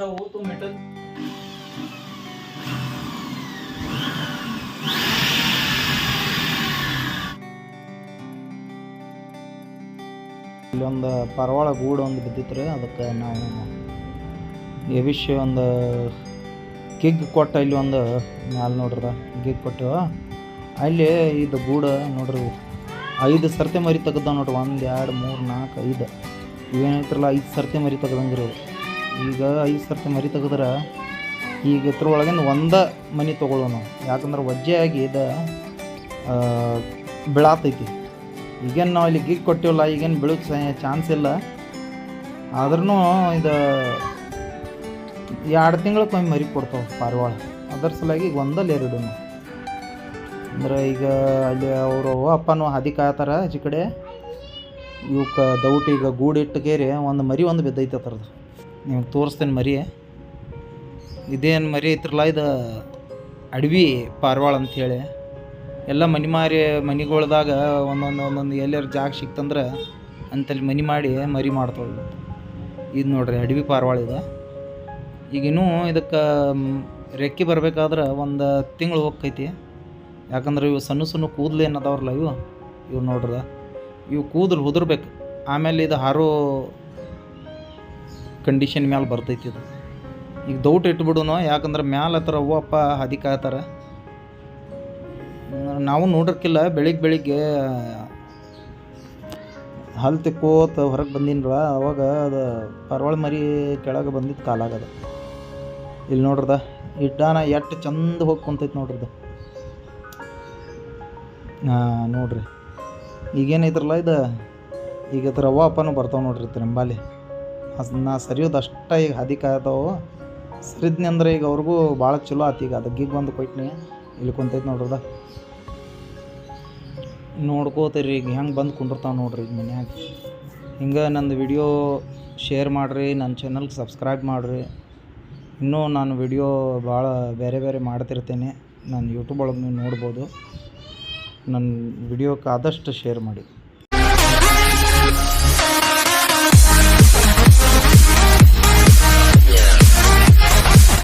Metal ಇಲ್ಲೊಂದು ಪರವಾಳ ಗೂಡು ಒಂದು ಬಿದ್ದಿತ್ತು ರೀ ಅದಕ್ಕೆ ನಾವು ಎವಿಶ್ ಒಂದು ಗಿಗ್ ಕೊಟ್ಟ ಇಲ್ಲಿ ಒಂದು ಮ್ಯಾಲೆ ನೋಡ್ರದ ಗಿಗ್ ಕೊಟ್ಟಿವ. ಅಲ್ಲಿ ಇದು ಗೂಡು ನೋಡ್ರಿ, ಐದು ಸರ್ತಿ ಮರಿ ತೆಗ್ದಾವ ನೋಡ್ರಿ, ಒಂದು, ಎರಡು, ಮೂರು, ನಾಲ್ಕು, ಐದು. ಇವೇನೈತ್ರಲ್ಲ ಐದು ಸರ್ತಿ ಮರಿ ತೆಗ್ದಂಗ್ರಿ ಇವು ಈಗ ಐದು ಸರ್ತಿ ಮರಿ ತೆಗೆದ್ರೆ ಈಗ ಇದ್ರೊಳಗಿಂದ ಒಂದೇ ಮನಿ ತೊಗೊಳ್ಳೋ ನಾವು ಯಾಕಂದ್ರೆ ವಜ್ಜೆ ಆಗಿ ಇದು ಬೀಳಾತೈತಿ. ಈಗೇನು ನಾವು ಇಲ್ಲಿ ಗಿಗ್ ಕೊಟ್ಟಿವಲ್ಲ, ಈಗೇನು ಬೀಳೋಕ್ಕೆ ಚಾನ್ಸ್ ಇಲ್ಲ. ಆದ್ರೂ ಇದು ಎರಡು ತಿಂಗಳಕ್ಕೊಮ್ಮೆ ಮರಿ ಕೊಡ್ತಾವೆ ಪಾರಿವಾಳ. ಅದರ ಸಲುವಾಗಿ ಈಗ ಒಂದಲ್ಲಿ ಎರಡು ಅಂದ್ರೆ ಈಗ ಅಲ್ಲಿ ಅವರು ಅಪ್ಪನೂ ಹದಿ ಕಾಯ್ತಾರ ಈ ಕಡೆ. ಇವಕ್ಕೆ ದೌಟ್ ಈಗ ಗೂಡಿಟ್ಟು ಕೇರಿ ಒಂದು ಮರಿ ಒಂದು ಬಿದ್ದೈತೆ ಅದ್ರದ್ದು. ನಿಮ್ಗೆ ತೋರಿಸ್ತೇನೆ ಮರಿ. ಇದೇನು ಮರಿ ಐತ್ರಲ್ಲ, ಇದು ಅಡವಿ ಪಾರ್ವಾಳ ಅಂಥೇಳಿ ಎಲ್ಲ ಮನೆ ಮಾರಿ ಮನೆಗಳ್ದಾಗ ಒಂದೊಂದು ಒಂದೊಂದು ಎಲ್ಲರ ಜಾಗ ಸಿಕ್ತಂದ್ರೆ ಅಂತಲ್ಲಿ ಮನೆ ಮಾಡಿ ಮರಿ ಮಾಡ್ತಾವೆ ಇದು ನೋಡ್ರಿ, ಅಡವಿ ಪಾರ್ವಾಳ ಇದೆ. ಈಗಿನ್ನೂ ಇದಕ್ಕೆ ರೆಕ್ಕೆ ಬರಬೇಕಾದ್ರೆ ಒಂದು ತಿಂಗಳು ಹೋಗ್ತೈತಿ. ಯಾಕಂದ್ರೆ ಇವು ಸಣ್ಣ ಸಣ್ಣ ಕೂದಲು ಏನು ಅದಾವ್ರಲ್ಲ ಇವು. ಇವು ನೋಡ್ರಿ, ಇವು ಕೂದಲು ಉದುರ್ಬೇಕು ಆಮೇಲೆ ಇದು ಹಾರೋ ಕಂಡೀಷನ್ ಮ್ಯಾಲೆ ಬರ್ತೈತಿ ಇದು ಈಗ ದೌಟ್ ಇಟ್ಬಿಡೋಣ ಯಾಕಂದ್ರೆ ಮ್ಯಾಲೆ ಹತ್ರ ಅವ್ವ, ಅಪ್ಪ ಕಾಯ್ತಾರ ನಾವು ನೋಡಿರ್ಕಿಲ್ಲ ಬೆಳಿಗ್ಗೆ ಬೆಳಿಗ್ಗೆ ಹಲ್ ತಿಕ್ಕೋತ ಹೊರಗೆ ಬಂದಿನ್ರ, ಅವಾಗ ಅದು ಪರ್ವಾಳ ಮರಿ ಕೆಳಗೆ ಬಂದಿದ್ದು ಕಾಲಾಗದ. ಇಲ್ಲಿ ನೋಡ್ರದ ಇಟ್ಟಾನ ಎಷ್ಟು ಚಂದ ಹೋಗಿ ಕುಂತೈತಿ ನೋಡ್ರದ. ಹಾಂ ನೋಡ್ರಿ. ಈಗೇನೈತ್ರಲ್ಲ ಇದು? ಈಗ ಹತ್ರ ಅವ್ವ, ಅಪ್ಪನೂ ಬರ್ತಾವೆ ನೋಡ್ರಿ ತಿರಂಬಾಲಿ ಅಸ್ ನಾ ಸರಿಯೋದು ಈಗ ಅಧಿಕ ಅದಾವು ಸರಿದ್ನಿ ಅಂದ್ರೆ ಈಗ ಅವ್ರಿಗೂ ಭಾಳ ಚಲೋ ಆತು ಈಗ ಅದು ಗಿಗ್ ಬಂದು ಕೊಯ್ಟ್ನಿ ಇಲ್ಲಿ ಕುಂತೈತಿ ನೋಡ್ರದ. ನೋಡ್ಕೋತೀರಿ ಈಗ ಹೆಂಗೆ ಬಂದು ಕುಂಡಿರ್ತಾವೆ ನೋಡ್ರಿ ಈಗ ಮನ್ಯಾಗ. ಹಿಂಗೆ ನಂದು ವಿಡಿಯೋ ಶೇರ್ ಮಾಡಿರಿ ನನ್ನ ಚಾನಲ್ಗೆ ಸಬ್ಸ್ಕ್ರೈಬ್ ಮಾಡಿರಿ. ಇನ್ನೂ ನಾನು ವಿಡಿಯೋ ಭಾಳ ಬೇರೆ ಬೇರೆ ಮಾಡ್ತಿರ್ತೇನೆ. ನಾನು ಯೂಟ್ಯೂಬ್ ಒಳಗೆ ನೀವು ನೋಡ್ಬೋದು. ನನ್ನ ವಿಡಿಯೋಕ್ಕೆ ಆದಷ್ಟು ಶೇರ್ ಮಾಡಿ.